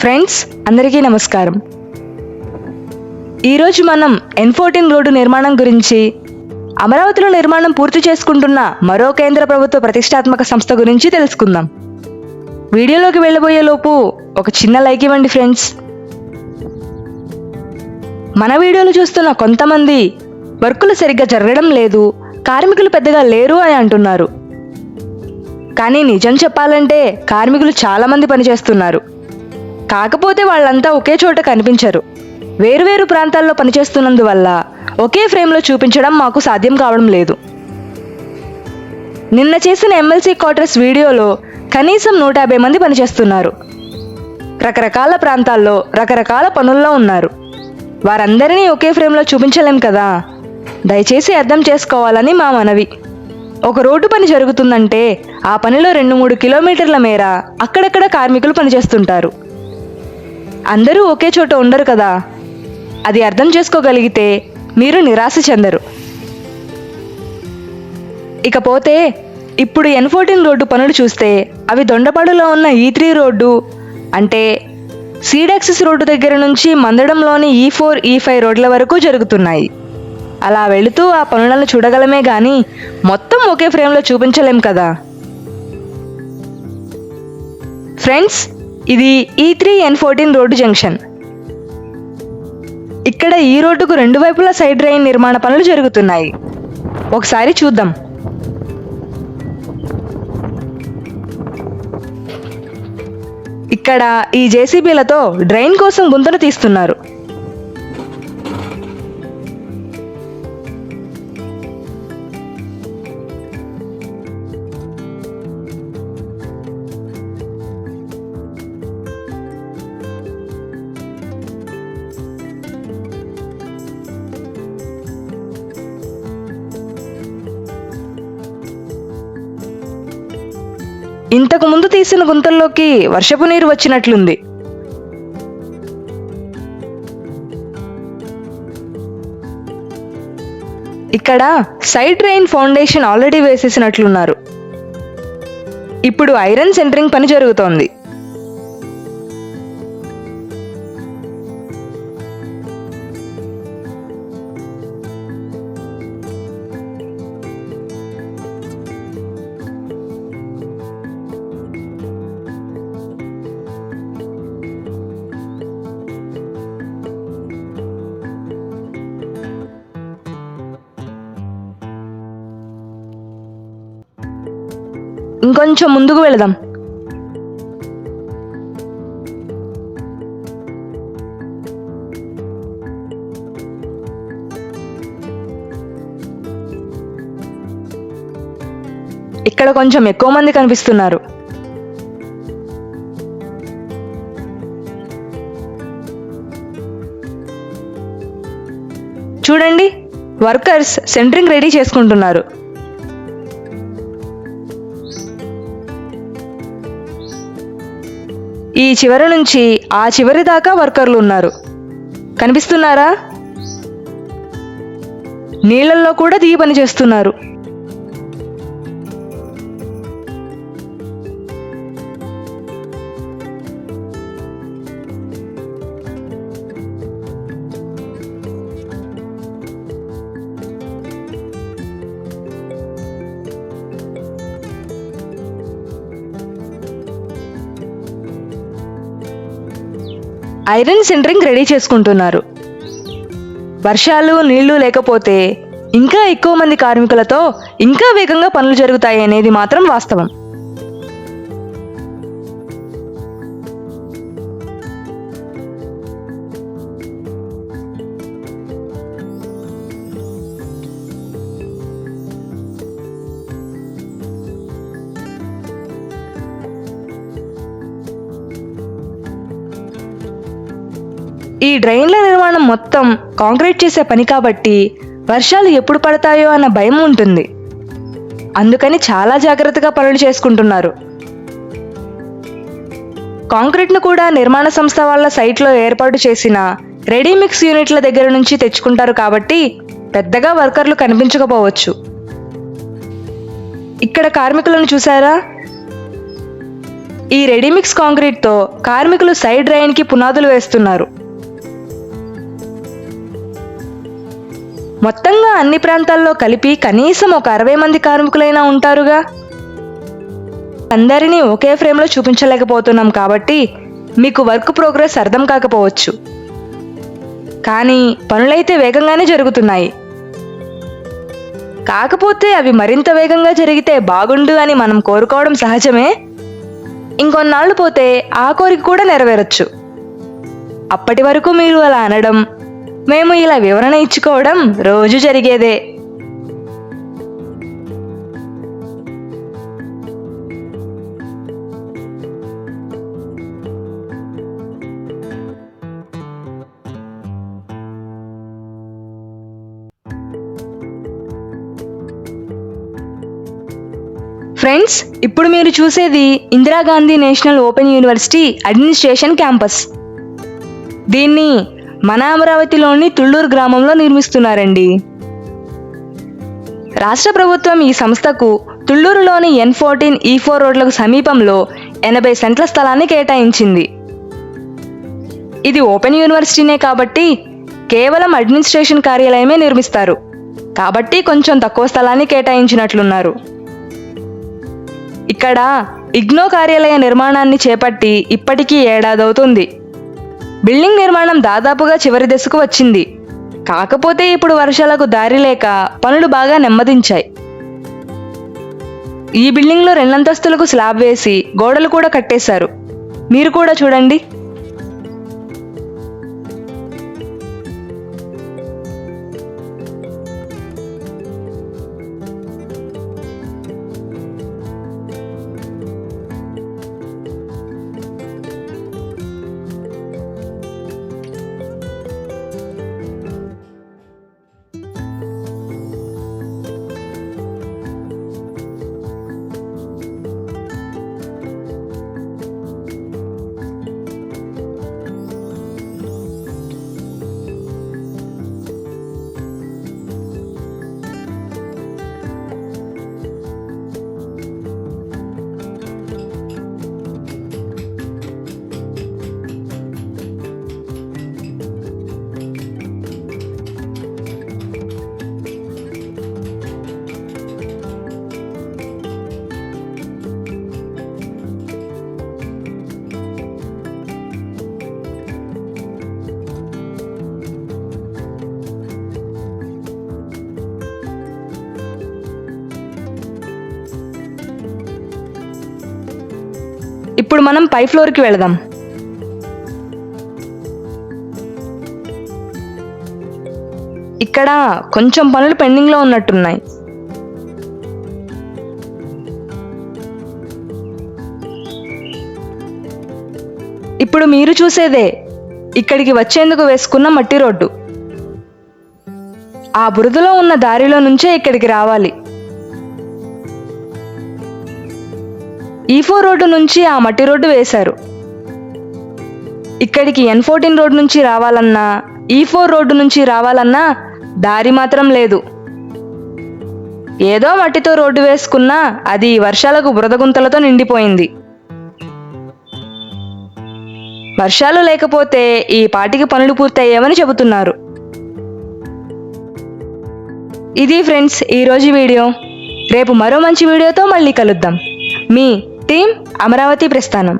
Friends అందరికీ నమస్కారం. ఈరోజు మనం ఎన్ ఫోర్టీన్ రోడ్డు నిర్మాణం గురించి అమరావతిలో నిర్మాణం పూర్తి చేసుకుంటున్న మరో కేంద్ర ప్రభుత్వ ప్రతిష్టాత్మక సంస్థ గురించి తెలుసుకుందాం. వీడియోలోకి వెళ్ళబోయే లోపు ఒక చిన్న లైక్ ఇవ్వండి ఫ్రెండ్స్. మన వీడియోలు చూస్తున్న కొంతమంది వర్కులు సరిగ్గా జరగడం లేదు కార్మికులు పెద్దగా లేరు అని అంటున్నారు. కానీ నిజం చెప్పాలంటే కార్మికులు చాలామంది పనిచేస్తున్నారు. కాకపోతే వాళ్ళంతా ఒకే చోట కనిపించరు. వేరువేరు ప్రాంతాల్లో పనిచేస్తున్నందువల్ల ఒకే ఫ్రేమ్లో చూపించడం మాకు సాధ్యం కావడం లేదు. నిన్న చేసిన ఎమ్మెల్సీ క్వార్టర్స్ వీడియోలో కనీసం నూట యాభై మంది పనిచేస్తున్నారు. రకరకాల ప్రాంతాల్లో రకరకాల పనుల్లో ఉన్నారు. వారందరినీ ఒకే ఫ్రేమ్లో చూపించలేం కదా? దయచేసి అర్థం చేసుకోవాలని మా మనవి. ఒక రోడ్డు పని జరుగుతుందంటే ఆ పనిలో రెండు మూడు కిలోమీటర్ల మేర అక్కడక్కడ కార్మికులు పనిచేస్తుంటారు. అందరూ ఒకే చోట ఉండరు కదా. అది అర్థం చేసుకోగలిగితే మీరు నిరాశ చెందరు. ఇకపోతే ఇప్పుడు ఎన్ ఫోర్టీన్ రోడ్డు పనులు చూస్తే అవి దొండపాడులో ఉన్న ఈ త్రీ రోడ్డు అంటే సీడాక్సిస్ రోడ్డు దగ్గర నుంచి మందడంలోని ఈ ఫోర్ ఈ ఫైవ్ రోడ్ల వరకు జరుగుతున్నాయి. అలా వెళుతూ ఆ పనులను చూడగలమే కానీ మొత్తం ఒకే ఫ్రేమ్లో చూపించలేం కదా. ఫ్రెండ్స్ ఇది ఈ three N fourteen road junction. ఇక్కడ ఈ రోడ్డుకు రెండు వైపులా సైడ్ డ్రైన్ నిర్మాణ పనులు జరుగుతున్నాయి. ఒకసారి చూద్దాం. ఇక్కడ ఈ జేసీబీలతో డ్రైన్ కోసం గుంతలు తీస్తున్నారు. ఇంతకు ముందు తీసిన గుంతల్లోకి వర్షపు నీరు వచ్చినట్లుంది. ఇక్కడ సైడ్ డ్రైన్ ఫౌండేషన్ ఆల్రెడీ వేసేసినట్లున్నారు. ఇప్పుడు ఐరన్ సెంటరింగ్ పని జరుగుతోంది. ఇంకొంచెం ముందుకు వెళదాం. ఇక్కడ కొంచెం ఎక్కువ మంది కనిపిస్తున్నారు. చూడండి వర్కర్స్ సెంటరింగ్ రెడీ చేసుకుంటున్నారు. ఈ చివరి నుంచి ఆ చివరి దాకా వర్కర్లు ఉన్నారు. కనిపిస్తున్నారా? నీళ్ళల్లో కూడా దిగి పని ఐరన్ సెంటరింగ్ రెడీ చేసుకుంటున్నారు. వర్షాలు నీళ్ళు లేకపోతే ఇంకా ఎక్కువ మంది కార్మికులతో ఇంకా వేగంగా పనులు జరుగుతాయి అనేది మాత్రం వాస్తవం. ఈ డ్రైన్ల నిర్మాణం మొత్తం కాంక్రీట్ చేసే పని కాబట్టి వర్షాలు ఎప్పుడు పడతాయో అన్న భయం ఉంటుంది. అందుకని చాలా జాగ్రత్తగా పనులు చేసుకుంటున్నారు. కాంక్రీట్ను కూడా నిర్మాణ సంస్థ వాళ్ళ సైట్లో ఏర్పాటు చేసిన రెడీమిక్స్ యూనిట్ల దగ్గర నుంచి తెచ్చుకుంటారు కాబట్టి పెద్దగా వర్కర్లు కనిపించకపోవచ్చు. ఇక్కడ కార్మికులను చూసారా ఈ రెడీమిక్స్ కాంక్రీట్తో కార్మికులు సైడ్ డ్రైన్కి పునాదులు వేస్తున్నారు. మొత్తంగా అన్ని ప్రాంతాల్లో కలిపి కనీసం ఒక అరవై మంది కార్మికులైనా ఉంటారుగా? అందరినీ ఒకే ఫ్రేమ్లో చూపించలేకపోతున్నాం కాబట్టి మీకు వర్క్ ప్రోగ్రెస్ అర్థం కాకపోవచ్చు. కానీ పనులైతే వేగంగానే జరుగుతున్నాయి. కాకపోతే అవి మరింత వేగంగా జరిగితే బాగుండు అని మనం కోరుకోవడం సహజమే. ఇంకొన్నాళ్ళు పోతే ఆ కోరిక కూడా నెరవేరొచ్చు. అప్పటి వరకు మీరు అలా అనడం మేము ఇలా వివరణ ఇచ్చుకోవడం రోజు జరిగేదే. ఫ్రెండ్స్ ఇప్పుడు మీరు చూసేది Indira Gandhi national open university administration campus. దీన్ని మన అమరావతిలోని తుళ్ళూరు గ్రామంలో నిర్మిస్తున్నారండి. రాష్ట్ర ప్రభుత్వం ఈ సంస్థకు తుళ్ళూరులోని ఎన్ ఫోర్టీన్ ఈ ఫోర్ రోడ్లకు సమీపంలో ఎనభై సెంట్ల స్థలాన్ని కేటాయించింది. ఇది ఓపెన్ యూనివర్సిటీనే కాబట్టి కేవలం అడ్మినిస్ట్రేషన్ కార్యాలయమే నిర్మిస్తారు. కాబట్టి కొంచెం తక్కువ స్థలాన్ని కేటాయించినట్లున్నారు. ఇక్కడ ఇగ్నో కార్యాలయ నిర్మాణాన్ని చేపట్టి ఇప్పటికీ ఏడాదవుతుంది. బిల్డింగ్ నిర్మాణం దాదాపుగా చివరి దశకు వచ్చింది. కాకపోతే ఇప్పుడు వర్షాలకు దారి లేక పనులు బాగా నెమ్మదించాయి. ఈ బిల్డింగ్లో రెండంతస్తులకు స్లాబ్ వేసి గోడలు కూడా కట్టేశారు. మీరు కూడా చూడండి. ఇప్పుడు మనం పై ఫ్లోర్కి వెళదాం. ఇక్కడ కొంచెం పనులు పెండింగ్లో ఉన్నట్టున్నాయి. ఇప్పుడు మీరు చూసేదే ఇక్కడికి వచ్చేందుకు వేసుకున్న మట్టి రోడ్డు. ఆ బురదలో ఉన్న దారిలో నుంచే ఇక్కడికి రావాలి. E ఈ రోడ్డు నుంచి ఆ మట్టి రోడ్డు వేశారు. ఇక్కడికి ఎన్ ఫోర్టీన్ రోడ్ నుంచి రావాలన్నా e ఈ ఫోర్ రోడ్డు నుంచి రావాలన్నా దారి మాత్రం లేదు. ఏదో మట్టితో రోడ్డు వేసుకున్నా అది వర్షాలకు బురద గుంతలతో నిండిపోయింది. వర్షాలు లేకపోతే ఈ పాటికి పనులు పూర్తయ్యేవని చెబుతున్నారు. ఇది ఫ్రెండ్స్ ఈరోజు వీడియో. రేపు మరో మంచి వీడియోతో మళ్ళీ కలుద్దాం. మీ టీం అమరావతి ప్రస్థానం.